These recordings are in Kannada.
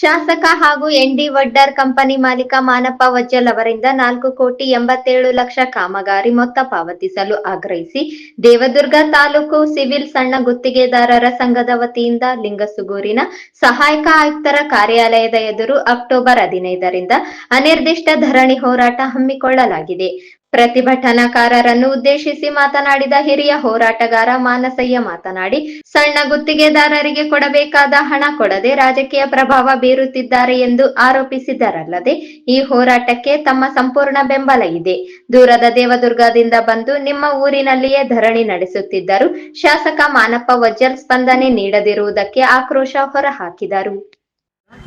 ಶಾಸಕ ಹಾಗೂ ಎನ್ಡಿ ವಡ್ಡರ್ ಕಂಪನಿ ಮಾಲೀಕ ಮಾನಪ್ಪ ವಜ್ಜಲ್ ಅವರಿಂದ ನಾಲ್ಕು ಕೋಟಿ ಎಂಬತ್ತೇಳು ಲಕ್ಷ ಕಾಮಗಾರಿ ಮೊತ್ತ ಪಾವತಿಸಲು ಆಗ್ರಹಿಸಿ ದೇವದುರ್ಗ ತಾಲೂಕು ಸಿವಿಲ್ ಸಣ್ಣ ಗುತ್ತಿಗೆದಾರರ ಸಂಘದ ವತಿಯಿಂದ ಲಿಂಗಸುಗೂರಿನ ಸಹಾಯಕ ಆಯುಕ್ತರ ಕಾರ್ಯಾಲಯದ ಎದುರು ಅಕ್ಟೋಬರ್ ಹದಿನೈದರಿಂದ ಅನಿರ್ದಿಷ್ಟ ಧರಣಿ ಹೋರಾಟ ಹಮ್ಮಿಕೊಳ್ಳಲಾಗಿದೆ. ಪ್ರತಿಭಟನಾಕಾರರನ್ನು ಉದ್ದೇಶಿಸಿ ಮಾತನಾಡಿದ ಹಿರಿಯ ಹೋರಾಟಗಾರ ಮಾನಸಯ್ಯ ಮಾತನಾಡಿ, ಸಣ್ಣ ಗುತ್ತಿಗೆದಾರರಿಗೆ ಕೊಡಬೇಕಾದ ಹಣ ಕೊಡದೆ ರಾಜಕೀಯ ಪ್ರಭಾವ ಬೀರುತ್ತಿದ್ದಾರೆ ಎಂದು ಆರೋಪಿಸಿದರಲ್ಲದೆ, ಈ ಹೋರಾಟಕ್ಕೆ ತಮ್ಮ ಸಂಪೂರ್ಣ ಬೆಂಬಲ ಇದೆ. ದೂರದ ದೇವದುರ್ಗದಿಂದ ಬಂದು ನಿಮ್ಮ ಊರಿನಲ್ಲಿಯೇ ಧರಣಿ ನಡೆಸುತ್ತಿದ್ದರು. ಶಾಸಕ ಮಾನಪ್ಪ ವಜ್ರ ಸ್ಪಂದನೆ ನೀಡದಿರುವುದಕ್ಕೆ ಆಕ್ರೋಶ ಹೊರಹಾಕಿದರು.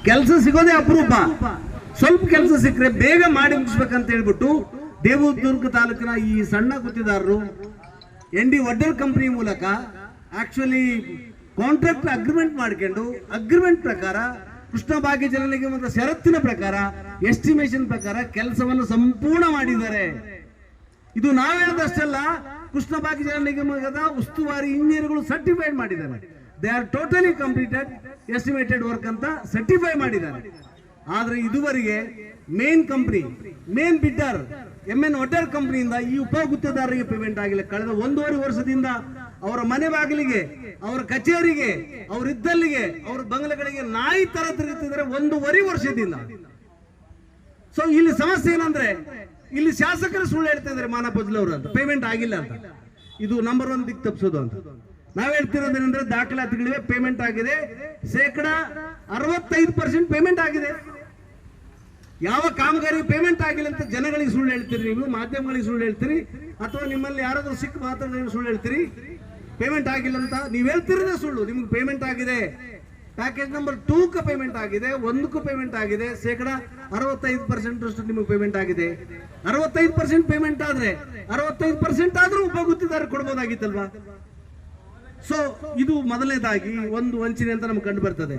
ಕೆಲಸ ಸಿಗೋದೇ ಅಪರೂಪ. ಸ್ವಲ್ಪ ಕೆಲಸ ಸಿಕ್ಕರೆ ಬೇಗ ಮಾಡಿ ಮುಗಿಸ್ಬೇಕಂತ ಹೇಳ್ಬಿಟ್ಟು ದೇವದುರ್ಗ ತಾಲೂಕಿನ ಈ ಸಣ್ಣ ಗುತ್ತಿದಾರರು ಎನ್ ಡಿ ವಡ್ಡರ್ ಕಂಪನಿ ಮೂಲಕ ಆಕ್ಚುಲಿ ಕಾಂಟ್ರಾಕ್ಟ್ ಅಗ್ರಿಮೆಂಟ್ ಮಾಡ್ಕೊಂಡು ಅಗ್ರಿಮೆಂಟ್ ಪ್ರಕಾರ ಕೃಷ್ಣ ಭಾಗ್ಯ ಜನರಿಗೆ ಮತ್ತು ಷರತ್ತಿನ ಪ್ರಕಾರ ಎಸ್ಟಿಮೇಷನ್ ಪ್ರಕಾರ ಕೆಲಸವನ್ನು ಸಂಪೂರ್ಣ ಮಾಡಿದ್ದಾರೆ. ಇದು ನಾವು ಹೇಳದಷ್ಟಲ್ಲ, ಕೃಷ್ಣ ಭಾಗ್ಯ ಜಲ ನಿಗಮದ ಉಸ್ತುವಾರಿ ಇಂಜಿನಿಯರ್ಗಳು ಸರ್ಟಿಫೈಡ್ ಮಾಡಿದ್ದಾರೆ. They are totally completed estimated work ಅಂತ ಸರ್ಟಿಫೈ ಮಾಡಿದ್ದಾರೆ. ಆದ್ರೆ ಇದುವರೆಗೆ main company main bidder M N hotel ಕಂಪ್ನಿಯಿಂದ ಈ ಉಪ ಗುತ್ತದಾರರಿಗೆ ಪೇಮೆಂಟ್ ಆಗಿಲ್ಲ. ಕಳೆದ ಒಂದೂವರೆ ವರ್ಷದಿಂದ ಅವರ ಮನೆ ಬಾಗಿಲಿಗೆ, ಅವರ ಕಚೇರಿಗೆ, ಅವ್ರ ಇದ್ದಲ್ಲಿಗೆ, ಅವ್ರ ಬಂಗಲೆಗಳಿಗೆ ನಾಯಿ ತರ ತಿರುಗುತ್ತಿದ್ದಾರೆ ಒಂದೂವರೆ ವರ್ಷದಿಂದ. ಸೊ ಇಲ್ಲಿ ಸಮಸ್ಯೆ ಏನಂದ್ರೆ, ಇಲ್ಲಿ ಶಾಸಕರು ಸುಳ್ಳು ಹೇಳ್ತಾ ಇದ್ದಾರೆ ಮಾನವ ಅವರು ಅಂತ. ಪೇಮೆಂಟ್ ಆಗಿಲ್ಲ ಅಂತ. ಇದು ನಂಬರ್ ಒನ್ ದಿಕ್ ತಪ್ಪಿಸೋದು ಅಂತ. ನಾವ್ ಹೇಳ್ತಿರೋದೇನಂದ್ರೆ ದಾಖಲಾತಿಗಳಿವೆ ಪೇಮೆಂಟ್ ಆಗಿದೆ. ಶೇಕಡ ಅರವತ್ತೈದು ಪರ್ಸೆಂಟ್ ಪೇಮೆಂಟ್ ಆಗಿದೆ. ಯಾವ ಕಾಮಗಾರಿ ಪೇಮೆಂಟ್ ಆಗಿಲ್ಲ ಅಂತ ಜನಗಳಿಗೆ ಸುಳ್ಳು ಹೇಳ್ತೀರಿ ನೀವು, ಮಾಧ್ಯಮಗಳಿಗೆ ಸುಳ್ಳು ಹೇಳ್ತೀರಿ? ಅಥವಾ ನಿಮ್ಮಲ್ಲಿ ಯಾರಾದ್ರೂ ಸಿಕ್ಕ ಮಾತಾಡಿದ್ರೆ ಸುಳ್ಳು ಹೇಳ್ತೀರಿ? ಪೇಮೆಂಟ್ ಆಗಿಲ್ಲ ಅಂತ ನೀವು ಹೇಳ್ತಿರೋದೇ ಸುಳ್ಳು. ನಿಮ್ಗೆ ಪೇಮೆಂಟ್ ಆಗಿದೆ. ಪ್ಯಾಕೇಜ್ ನಂಬರ್ ಟೂಕ್ಕೆ ಪೇಮೆಂಟ್ ಆಗಿದೆ, ಒಂದಕ್ಕೂ ಪೇಮೆಂಟ್ ಆಗಿದೆ. ಶೇಕಡ ಅರವತ್ತೈದು ಪರ್ಸೆಂಟ್ ಅಷ್ಟು ನಿಮಗೆ ಪೇಮೆಂಟ್ ಆಗಿದೆ. ಅರವತ್ತೈದು ಪರ್ಸೆಂಟ್ ಪೇಮೆಂಟ್ ಆದ್ರೆ, ಅರವತ್ತೈದು ಪರ್ಸೆಂಟ್ ಆದ್ರೂ ಉಪಗುತ್ತಿದ್ದಾರೆ ಕೊಡ್ಬೋದಾಗಿತ್ತಲ್ವಾ? ಸೊ ಇದು ಮೊದಲನೇದಾಗಿ ಒಂದು ವಂಚನೆ ಅಂತ ನಮ್ಗೆ ಕಂಡು ಬರ್ತದೆ.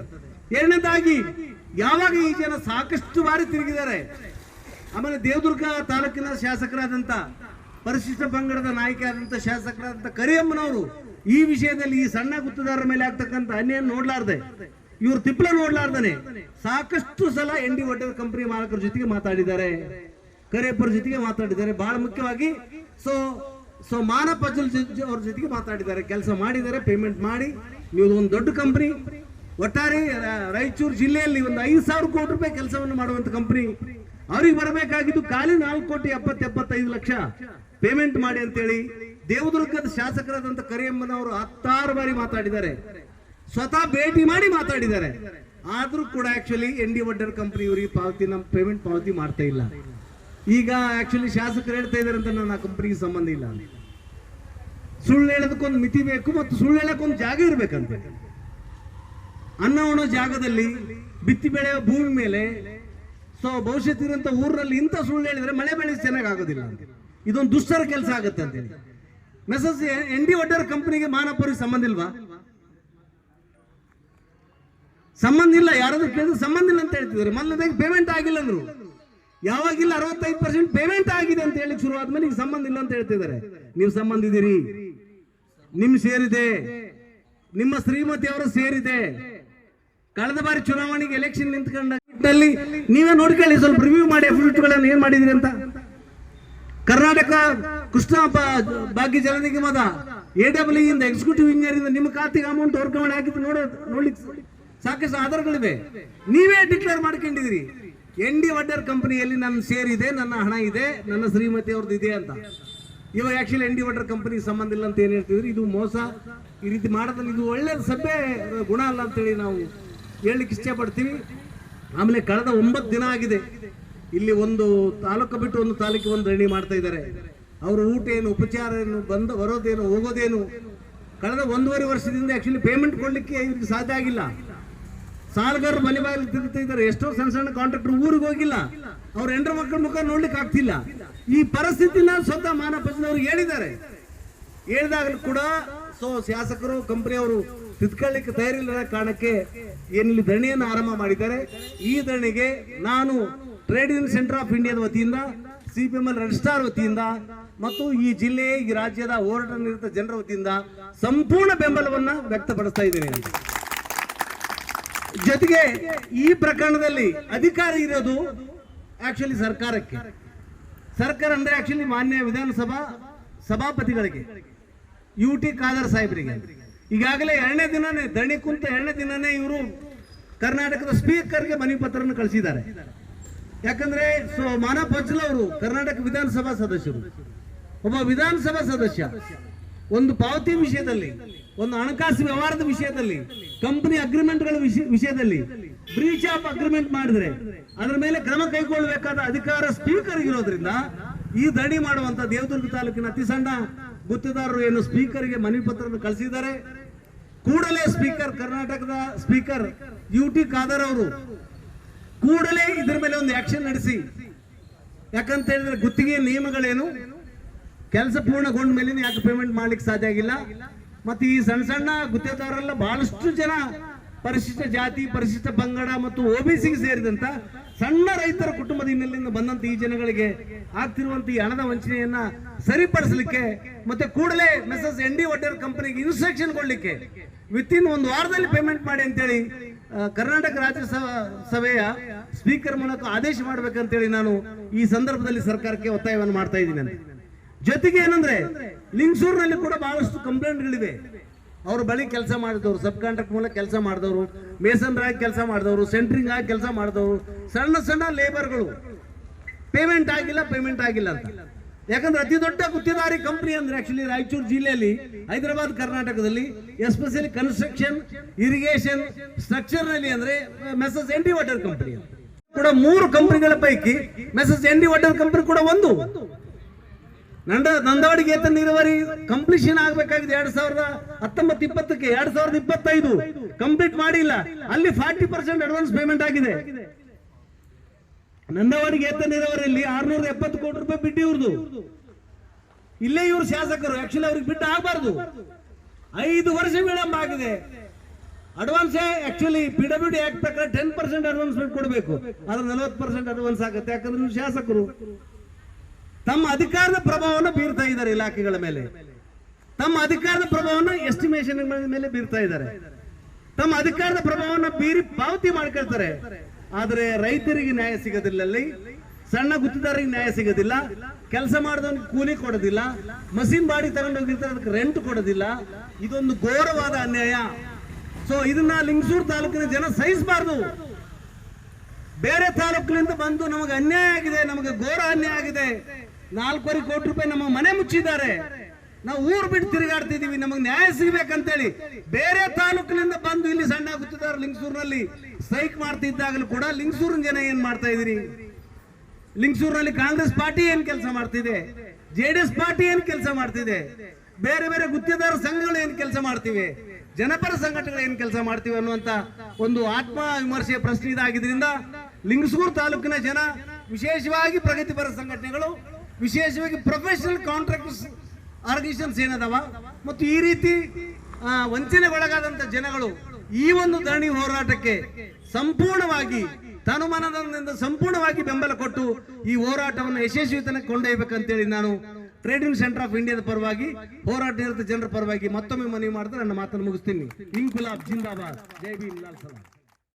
ಎರಡನೇದಾಗಿ, ಯಾವಾಗ ಈ ಜನ ಸಾಕಷ್ಟು ಬಾರಿ ತಿರುಗಿದ್ದಾರೆ, ಆಮೇಲೆ ದೇವದುರ್ಗ ತಾಲೂಕಿನ ಶಾಸಕರಾದಂತ, ಪರಿಶಿಷ್ಟ ಪಂಗಡದ ನಾಯಕಿಯಾದಂತಹ ಶಾಸಕರಾದಂಥ ಕರಿಯಮ್ಮನವರು ಈ ವಿಷಯದಲ್ಲಿ ಈ ಸಣ್ಣ ಗುತ್ತದಾರರ ಮೇಲೆ ಆಗ್ತಕ್ಕಂಥ ಅನ್ಯನ್ ನೋಡ್ಲಾರ್ದೆ. ಇವರು ತಿಪ್ಪಲ ನೋಡ್ಲಾರ್ದನೆ. ಸಾಕಷ್ಟು ಸಲ ಎನ್ ಡಿ ಕಂಪನಿ ಮಾಲಕರ ಜೊತೆಗೆ ಮಾತಾಡಿದ್ದಾರೆ. ಕರಿಯಪ್ಪರ ಜೊತೆಗೆ ಮಾತಾಡಿದ್ದಾರೆ. ಬಹಳ ಮುಖ್ಯವಾಗಿ ಸೊ ಸೊ ಮಾನಪಜಲ್ ಅವ್ರ ಜೊತೆಗೆ ಮಾತಾಡಿದ್ದಾರೆ. ಕೆಲಸ ಮಾಡಿದ್ದಾರೆ ಪೇಮೆಂಟ್ ಮಾಡಿ. ನೀವು ಒಂದು ದೊಡ್ಡ ಕಂಪ್ನಿ ಒಟ್ಟಾರೆ ರಾಯಚೂರು ಜಿಲ್ಲೆಯಲ್ಲಿ ಒಂದು ಐದು ಸಾವಿರ ಕೋಟಿ ರೂಪಾಯಿ ಕೆಲಸವನ್ನು ಮಾಡುವಂತ ಕಂಪ್ನಿ ಅವ್ರಿಗೆ ಬರಬೇಕಾಗಿದ್ದು ಖಾಲಿ ನಾಲ್ಕು ಕೋಟಿ ಎಪ್ಪತ್ತು ಎಪ್ಪತ್ತೈದು ಲಕ್ಷ. ಪೇಮೆಂಟ್ ಮಾಡಿ ಅಂತೇಳಿ ದೇವದುರ್ಗದ ಶಾಸಕರಾದಂತ ಕರಿಯಮ್ಮನವರು ಹತ್ತಾರು ಬಾರಿ ಮಾತಾಡಿದ್ದಾರೆ. ಸ್ವತಃ ಭೇಟಿ ಮಾಡಿ ಮಾತಾಡಿದ್ದಾರೆ. ಆದರೂ ಕೂಡ actually N D Vaddar company ಇವರಿಗೆ ಪಾವತಿ ನಮ್ಮ ಪೇಮೆಂಟ್ ಪಾವತಿ ಮಾಡ್ತಾ ಇಲ್ಲ. ಈಗ ಆಕ್ಚುಲಿ ಶಾಸಕರು ಹೇಳ್ತಾ ಇದ್ದಾರೆ ಅಂತ ಆ ಕಂಪನಿಗೆ ಸಂಬಂಧ ಇಲ್ಲ. ಸುಳ್ಳು ಹೇಳೋದಕ್ಕೊಂದು ಮಿತಿ ಬೇಕು ಮತ್ತು ಸುಳ್ಳು ಹೇಳೋಕ್ಕೊಂದು ಜಾಗ ಇರಬೇಕಂತ. ಅನ್ನ ಉಣೋ ಜಾಗದಲ್ಲಿ ಬಿತ್ತಿ ಬೆಳೆಯೋ ಭೂಮಿ ಮೇಲೆ ಸೊ ಭವಿಷ್ಯತ್ ಇರುವಂತ ಊರಲ್ಲಿ ಇಂಥ ಸುಳ್ಳು ಹೇಳಿದ್ರೆ ಮಳೆ ಬೆಳೆ ಚೆನ್ನಾಗಿ ಆಗೋದಿಲ್ಲ ಅಂತ. ಇದೊಂದು ದುಷ್ಟರ ಕೆಲಸ ಆಗುತ್ತೆ ಅಂತೇಳಿ ಮೆಸಸ್ ಎನ್ ಡಿ ಒಡ್ಡರ್ ಕಂಪನಿಗೆ ಮಾನಪುರಿಗೆ ಸಂಬಂಧ ಇಲ್ವಾ? ಸಂಬಂಧ ಇಲ್ಲ, ಯಾರಾದ್ರೂ ಕೇಳಿದ್ರೆ ಸಂಬಂಧ ಇಲ್ಲ ಅಂತ ಹೇಳ್ತಿದ್ದಾರೆ. ಮೊದಲನೇದಾಗಿ ಪೇಮೆಂಟ್ ಆಗಿಲ್ಲ ಅಂದ್ರು. ಯಾವಾಗಿಲ್ಲ ಅರವತ್ತೈದು ಪರ್ಸೆಂಟ್ ಪೇಮೆಂಟ್ ಆಗಿದೆ ಅಂತ ಹೇಳಿ ಶುರು ಆದ್ಮೇಲೆ ಈಗ ಸಂಬಂಧ ಇಲ್ಲ ಅಂತ ಹೇಳ್ತಿದ್ದಾರೆ. ನೀವು ಸಂಬಂಧ ಇದ್ದೀರಿ ನಿಮ್ ಸೇರಿದೆ. ನಿಮ್ಮ ಶ್ರೀಮತಿ ಅವರು ಸೇರಿದೆ. ಕಳೆದ ಬಾರಿ ಚುನಾವಣೆಗೆ ಎಲೆಕ್ಷನ್ ನಿಂತ್ಕೊಂಡಲ್ಲಿ ನೀವೇ ನೋಡ್ಕೊಳ್ಳಿ, ಸ್ವಲ್ಪ ರಿವ್ಯೂ ಮಾಡಿ ಗಳನ್ನ ಏನ್ ಮಾಡಿದಿರಿ ಅಂತ. ಕರ್ನಾಟಕ ಕೃಷ್ಣ ಭಾಗ್ಯ ಜಲ ನಿಗಮದ ಎ ಡಬ್ಲ್ಯೂ ಇಂದ ಎಕ್ಸಿಕ್ಯೂಟಿವ್ ಇಂಜಿನಿಯರ್ ಇಂದ ನಿಮ್ಮ ಖಾತೆಗೆ ಅಮೌಂಟ್ ವರ್ಗಾವಣೆ ಆಗಿದ್ದು ನೋಡೋದು ನೋಡ್ಲಿಕ್ಕೆ ಸಾಕಷ್ಟು ಆಧಾರಗಳಿವೆ. ನೀವೇ ಡಿಕ್ಲೇರ್ ಮಾಡ್ಕೊಂಡಿದ್ದೀರಿ ಎನ್ ಡಿ ವಡ್ಡರ್ ಕಂಪನಿಯಲ್ಲಿ ನನ್ನ ಸೇರಿದೆ ಇದೆ, ನನ್ನ ಹಣ ಇದೆ, ನನ್ನ ಶ್ರೀಮತಿ ಅವ್ರದ್ದು ಇದೆ ಅಂತ. ಇವಾಗ actually N D Vaddar company ಸಂಬಂಧ ಇಲ್ಲ ಅಂತ ಏನು ಹೇಳ್ತಿದ್ರು? ಇದು ಮೋಸ. ಈ ರೀತಿ ಮಾಡೋದ್ರಲ್ಲಿ ಇದು ಒಳ್ಳೆಯ ಸಭೆ ಗುಣ ಅಲ್ಲ ಅಂತೇಳಿ ನಾವು ಹೇಳಲಿಕ್ಕೆ ಇಷ್ಟಪಡ್ತೀವಿ. ಆಮೇಲೆ ಕಳೆದ ಒಂಬತ್ತು ದಿನ ಆಗಿದೆ. ಇಲ್ಲಿ ಒಂದು ತಾಲೂಕು ಬಿಟ್ಟು ಒಂದು ತಾಲೂಕಿಗೆ ಒಂದು ರಣಿ ಮಾಡ್ತಾ ಇದ್ದಾರೆ. ಅವರು ಊಟ ಏನು, ಉಪಚಾರ ಏನು, ಬಂದ, ಬರೋದೇನು, ಹೋಗೋದೇನು? ಕಳೆದ ಒಂದೂವರೆ ವರ್ಷದಿಂದ ಆ್ಯಕ್ಚುಲಿ ಪೇಮೆಂಟ್ ಕೊಡಲಿಕ್ಕೆ ಇವ್ರಿಗೆ ಸಾಧ್ಯ ಆಗಿಲ್ಲ. ಸಾಲಗಾರರು ಮನೆ ಬಾಗಿಲು ತಿರುತ್ತಿದ್ದಾರೆ ಎಷ್ಟೋ ಸಣ್ಣ ಸಣ್ಣ ಕಾಂಟ್ರಾಕ್ಟರ್ ಊರಿಗೆ ಹೋಗಿಲ್ಲ. ಅವ್ರ ಹೆಂಡ್ರ ಮಕ್ಕಳ ಮುಖ ನೋಡ್ಲಿಕ್ಕೆ ಆಗ್ತಿಲ್ಲ. ಈ ಪರಿಸ್ಥಿತಿನ ಸ್ವತಃ ಮಾನಪಜ್ನವ್ರು ಹೇಳಿದ್ದಾರೆ. ಹೇಳಿದಾಗಲೂ ಕೂಡ ಸೊ ಶಾಸಕರು ಕಂಪನಿಯವರು ತಿದ್ಕೊಳ್ಳಿಕ್ಕೆ ತಯಾರಿಲ್ಲದ ಕಾರಣಕ್ಕೆ ಏನಿಲ್ಲಿ ಧರಣಿಯನ್ನು ಆರಂಭ ಮಾಡಿದ್ದಾರೆ. ಈ ಧರಣಿಗೆ ನಾನು ಟ್ರೇಡ್ ಯೂನಿಯನ್ ಸೆಂಟರ್ ಆಫ್ ಇಂಡಿಯಾದ ವತಿಯಿಂದ C P M L red ವತಿಯಿಂದ, ಮತ್ತು ಈ ಜಿಲ್ಲೆ ಈ ರಾಜ್ಯದ ಹೋರಾಟ ನಿರತ ಜನರ ವತಿಯಿಂದ ಸಂಪೂರ್ಣ ಬೆಂಬಲವನ್ನು ವ್ಯಕ್ತಪಡಿಸ್ತಾ ಇದ್ದೇನೆ. ಜೊತೆಗೆ ಈ ಪ್ರಕರಣದಲ್ಲಿ ಅಧಿಕಾರ ಇರೋದು ಆಕ್ಚುಲಿ ಸರ್ಕಾರಕ್ಕೆ. ಸರ್ಕಾರ ಅಂದ್ರೆ ಆಕ್ಚುಲಿ ಮಾನ್ಯ ವಿಧಾನಸಭಾ ಸಭಾಪತಿಗಳಿಗೆ ಯು ಟಿ ಖಾದರ್ ಸಾಹೇಬರಿಗೆ. ಈಗಾಗಲೇ ಎರಡನೇ ದಿನನೇ ದಣಿ ಕುಂತ ಎರಡನೇ ದಿನನೇ ಇವರು ಕರ್ನಾಟಕದ ಸ್ಪೀಕರ್ಗೆ ಮನವಿ ಪತ್ರವನ್ನು ಕಳಿಸಿದ್ದಾರೆ. ಯಾಕಂದ್ರೆ ಸೊ ಮಾನವ್ ಅವರು ಕರ್ನಾಟಕ ವಿಧಾನಸಭಾ ಸದಸ್ಯರು. ಒಬ್ಬ ವಿಧಾನಸಭಾ ಸದಸ್ಯ. ಒಂದು ಪಾವತಿ ವಿಷಯದಲ್ಲಿ, ಒಂದು ಹಣಕಾಸು ವ್ಯವಹಾರದ ವಿಷಯದಲ್ಲಿ ಕಂಪನಿ ಅಗ್ರಿಮೆಂಟ್ಗಳ ವಿಷಯ- ವಿಷಯದಲ್ಲಿ ಬ್ರೀಚ್ ಆಫ್ ಅಗ್ರಿಮೆಂಟ್ ಮಾಡಿದ್ರೆ ಅದರ ಮೇಲೆ ಕ್ರಮ ಕೈಗೊಳ್ಳಬೇಕಾದ ಅಧಿಕಾರ ಸ್ಪೀಕರ್ ಇರೋದ್ರಿಂದ ಈ ದಣಿ ಮಾಡುವಂತ ದೇವದುರ್ಗ ತಾಲೂಕಿನ ಅತಿ ಸಣ್ಣ ಗುತ್ತಿದಾರರು ಏನು ಸ್ಪೀಕರ್ಗೆ ಮನವಿ ಪತ್ರವನ್ನು ಕಳಿಸಿದ್ದಾರೆ. ಕೂಡಲೇ ಸ್ಪೀಕರ್ ಕರ್ನಾಟಕದ ಸ್ಪೀಕರ್ ಯು ಟಿ ಖಾದರ್ ಅವರು ಕೂಡಲೇ ಇದ್ರ ಮೇಲೆ ಒಂದು ಆಕ್ಷನ್ ನಡೆಸಿ. ಯಾಕಂತ ಹೇಳಿದ್ರೆ ಗುತ್ತಿಗೆ ನಿಯಮಗಳೇನು? ಕೆಲಸ ಪೂರ್ಣಗೊಂಡ ಮೇಲೆ ಯಾಕೆ ಪೇಮೆಂಟ್ ಮಾಡ್ಲಿಕ್ಕೆ ಸಾಧ್ಯ ಆಗಿಲ್ಲ? ಮತ್ತೆ ಈ ಸಣ್ಣ ಸಣ್ಣ ಗುತ್ತೇದಾರರೆಲ್ಲ ಬಹಳಷ್ಟು ಜನ ಪರಿಶಿಷ್ಟ ಜಾತಿ, ಪರಿಶಿಷ್ಟ ಪಂಗಡ ಮತ್ತು ಒ ಬಿ ಸಿಗೆ ಸೇರಿದಂತ ಸಣ್ಣ ರೈತರ ಕುಟುಂಬದ ಹಿನ್ನೆಲೆಯಿಂದ ಬಂದಂತ ಈ ಜನಗಳಿಗೆ ಆಗ್ತಿರುವಂತ ಈ ಹಣದ ವಂಚನೆಯನ್ನ ಸರಿಪಡಿಸಲಿಕ್ಕೆ ಮತ್ತೆ ಕೂಡಲೇ ಮೆಸಸ್ ಎನ್ ಡಿ ಒಡ್ಡರ್ ಕಂಪನಿಗೆ ಇನ್ಸ್ಟ್ರಕ್ಷನ್ ಕೊಡ್ಲಿಕ್ಕೆ ವಿತ್ ಒಂದು ವಾರದಲ್ಲಿ ಪೇಮೆಂಟ್ ಮಾಡಿ ಅಂತೇಳಿ ಕರ್ನಾಟಕ ರಾಜ್ಯ ಸಭೆಯ ಸ್ಪೀಕರ್ ಮೂಲಕ ಆದೇಶ ಮಾಡ್ಬೇಕಂತೇಳಿ ನಾನು ಈ ಸಂದರ್ಭದಲ್ಲಿ ಸರ್ಕಾರಕ್ಕೆ ಒತ್ತಾಯವನ್ನು ಮಾಡ್ತಾ ಇದ್ದೀನಿ ಜೊತೆಗೆ ಏನಂದ್ರೆ, ಲಿಂಗಸೂರಿನಲ್ಲಿ ಕೂಡ ಬಹಳಷ್ಟು ಕಂಪ್ಲೇಂಟ್ಗಳಿವೆ. ಅವ್ರ ಬಳಿ ಕೆಲಸ ಮಾಡಿದವರು ಸಬ್ ಕಾಂಟ್ರಾಕ್ಟ್ ಮೂಲಕ ಕೆಲಸ ಮಾಡಿದವರು, ಮೇಸನ್ ಆಗಿ ಕೆಲಸ ಮಾಡಿದವರು, ಸೆಂಟ್ರಿಂಗ್ ಆಗಿ ಕೆಲಸ ಮಾಡಿದವರು, ಸಣ್ಣ ಸಣ್ಣ ಲೇಬರ್ಗಳು ಪೇಮೆಂಟ್ ಆಗಿಲ್ಲ ಪೇಮೆಂಟ್ ಆಗಿಲ್ಲ ಅಂತ. ಯಾಕಂದ್ರೆ ಅತಿ ದೊಡ್ಡ ಗುತ್ತಿದಾರಿ ಕಂಪನಿ ಅಂದ್ರೆ ಆಕ್ಚುಲಿ ರಾಯಚೂರು ಜಿಲ್ಲೆಯಲ್ಲಿ, ಹೈದರಾಬಾದ್, ಕರ್ನಾಟಕದಲ್ಲಿ ಎಸ್ಪೆಷಲಿ ಕನ್ಸ್ಟ್ರಕ್ಷನ್ ಇರಿಗೇಷನ್ ಸ್ಟ್ರಕ್ಚರ್ನಲ್ಲಿ ಅಂದ್ರೆ ಮೆಸಸ್ ಎನ್ ವಾಟರ್ ಕಂಪನಿ ಕೂಡ ಮೂರು ಕಂಪನಿಗಳ ಪೈಕಿ ಮೆಸಸ್ ಎನ್ ವಾಟರ್ ಕಂಪನಿ ಕೂಡ ಒಂದು. ನಂದ ನಂದಾಡಿಗೆ ನೀರಾವರಿ ಕಂಪ್ಲೀಷನ್ ಆಗ್ಬೇಕಾಗಿದೆ ಎರಡ್ ಸಾವಿರದ ಹತ್ತೊಂಬತ್ತು ಇಪ್ಪತ್ತಕ್ಕೆ, ಎರಡ್ ಸಾವಿರದ ಇಪ್ಪತ್ತೈದು. ಕಂಪ್ಲೀಟ್ ಮಾಡಿಲ್ಲ. ಅಲ್ಲಿ ಫಾರ್ಟಿ ಪರ್ಸೆಂಟ್ ಅಡ್ವಾನ್ಸ್ ಪೇಮೆಂಟ್ ಆಗಿದೆ. ನಂದವಾಡಿಗೆ ಏತ ನೀರಾವರಿಯಲ್ಲಿ ಆರ್ನೂರ ಎಪ್ಪತ್ತು ಕೋಟಿ ರೂಪಾಯಿ ಬಿಟ್ಟು ಇವ್ರದು. ಇಲ್ಲೇ ಇವ್ರು ಶಾಸಕರು. ಆಕ್ಚುಲಿ ಅವ್ರಿಗೆ ಬಿಟ್ಟು ಆಗಬಾರ್ದು. ಐದು ವರ್ಷ ವಿಳಂಬ ಆಗಿದೆ. Advance actually P W D act ಪ್ರಕಾರ ಟೆನ್ ಪರ್ಸೆಂಟ್ ಅಡ್ವಾನ್ಸ್ಮೆಂಟ್ ಕೊಡಬೇಕು. ಆದ್ರೆ ನಲವತ್ತು ಪರ್ಸೆಂಟ್ ಅಡ್ವಾನ್ಸ್ ಆಗುತ್ತೆ. ಯಾಕಂದ್ರೆ ನೀವು ಶಾಸಕರು. ತಮ್ಮ ಅಧಿಕಾರದ ಪ್ರಭಾವವನ್ನು ಬೀರ್ತಾ ಇದ್ದಾರೆ ಇಲಾಖೆಗಳ ಮೇಲೆ. ತಮ್ಮ ಅಧಿಕಾರದ ಪ್ರಭಾವವನ್ನು ಎಸ್ಟಿಮೇಷನ್ ಮೇಲೆ ಬೀರ್ತಾ ಇದ್ದಾರೆ. ತಮ್ಮ ಅಧಿಕಾರದ ಪ್ರಭಾವವನ್ನು ಬೀರಿ ಪಾವತಿ ಮಾಡ್ಕೊಳ್ತಾರೆ. ಆದರೆ ರೈತರಿಗೆ ನ್ಯಾಯ ಸಿಗೋದಿಲ್ಲ ಅಲ್ಲಿ ಸಣ್ಣ ಗುತ್ತಿದಾರರಿಗೆ ನ್ಯಾಯ ಸಿಗೋದಿಲ್ಲ, ಕೆಲಸ ಮಾಡಿದವನಿಗೆ ಕೂಲಿ ಕೊಡೋದಿಲ್ಲ, ಮಷಿನ್ ಬಾಡಿ ತಗೊಂಡು ಹೋಗಿರ್ತಾರೆ, ಅದಕ್ಕೆ ರೆಂಟ್ ಕೊಡೋದಿಲ್ಲ. ಇದೊಂದು ಘೋರವಾದ ಅನ್ಯಾಯ. ಸೊ ಇದನ್ನ ಲಿಂಗಸೂರು ತಾಲೂಕಿನ ಜನ ಸಹಿಸಬಾರ್ದು. ಬೇರೆ ತಾಲೂಕಿನಿಂದ ಬಂದು ನಮಗೆ ಅನ್ಯಾಯ ಆಗಿದೆ, ನಮಗೆ ಘೋರ ಅನ್ಯಾಯ ಆಗಿದೆ. ನಾಲ್ಕೂವರೆ ಕೋಟಿ ರೂಪಾಯಿ ನಮ್ಮ ಮನೆ ಮುಚ್ಚಿದ್ದಾರೆ. ನಾವು ಊರು ಬಿಟ್ಟು ತಿರುಗಾಡ್ತಿದೀವಿ. ನಮಗೆ ನ್ಯಾಯ ಸಿಗ್ಬೇಕಂತೇಳಿ ಬೇರೆ ತಾಲೂಕಿನಿಂದ ಬಂದು ಇಲ್ಲಿ ಸಣ್ಣ ಗುತ್ತಿದಾರ ಲಿಂಗಸೂರಿನಲ್ಲಿ ಸ್ಟ್ರೈಕ್ ಮಾಡ್ತಿದ್ದಾಗಲೂ ಕೂಡ ಲಿಂಗಸೂರಿನ ಜನ ಏನ್ ಮಾಡ್ತಾ ಇದೀರಿ ಲಿಂಗಸೂರಿನಲ್ಲಿ ಕಾಂಗ್ರೆಸ್ ಪಾರ್ಟಿ ಏನ್ ಕೆಲಸ ಮಾಡ್ತಿದೆ? ಜೆಡಿಎಸ್ ಪಾರ್ಟಿ ಏನ್ ಕೆಲಸ ಮಾಡ್ತಿದೆ? ಬೇರೆ ಬೇರೆ ಗುತ್ತಿದಾರ ಸಂಘಗಳು ಏನ್ ಕೆಲಸ ಮಾಡ್ತಿವೆ? ಜನಪರ ಸಂಘಟನೆಗಳು ಏನ್ ಕೆಲಸ ಮಾಡ್ತಿವೆ ಅನ್ನುವಂತ ಒಂದು ಆತ್ಮ ವಿಮರ್ಶೆಯ ಪ್ರಶ್ನೆ ಇದಾಗಿದ್ರಿಂದ ಲಿಂಗಸೂರು ತಾಲೂಕಿನ ಜನ ವಿಶೇಷವಾಗಿ ಪ್ರಗತಿಪರ ಸಂಘಟನೆಗಳು ವಿಶೇಷವಾಗಿ ಪ್ರೊಫೆಷನಲ್ ಕಾಂಟ್ರಾಕ್ಟರ್ಸ್ ಆರ್ಗನೈಸೇಷನ್ಸ್ ಏನದಾವ? ಮತ್ತು ಈ ರೀತಿ ವಂಚನೆಗೊಳಗಾದಂಥ ಜನಗಳು ಈ ಒಂದು ಧರಣಿ ಹೋರಾಟಕ್ಕೆ ಸಂಪೂರ್ಣವಾಗಿ ತನುಮಾನದಿಂದ ಸಂಪೂರ್ಣವಾಗಿ ಬೆಂಬಲ ಕೊಟ್ಟು ಈ ಹೋರಾಟವನ್ನು ಯಶಸ್ವಿ ತನಕ ಕೊಂಡೊಯ್ಯಬೇಕಂತೇಳಿ ನಾನು ಟ್ರೇಡ್ ಯೂನಿಯನ್ ಸೆಂಟರ್ ಆಫ್ ಇಂಡಿಯಾದ ಪರವಾಗಿ, ಹೋರಾಟ ನಿರತ ಜನರ ಪರವಾಗಿ ಮತ್ತೊಮ್ಮೆ ಮನವಿ ಮಾಡಿದ್ರೆ ನನ್ನ ಮಾತನ್ನು ಮುಗಿಸ್ತೀನಿ. ಇನ್ಕುಲಾಬ್ ಜಿಂದಾಬಾದ್. ಜೈ ಭೀಮ್, ಲಾಲ್ ಸಲಾಂ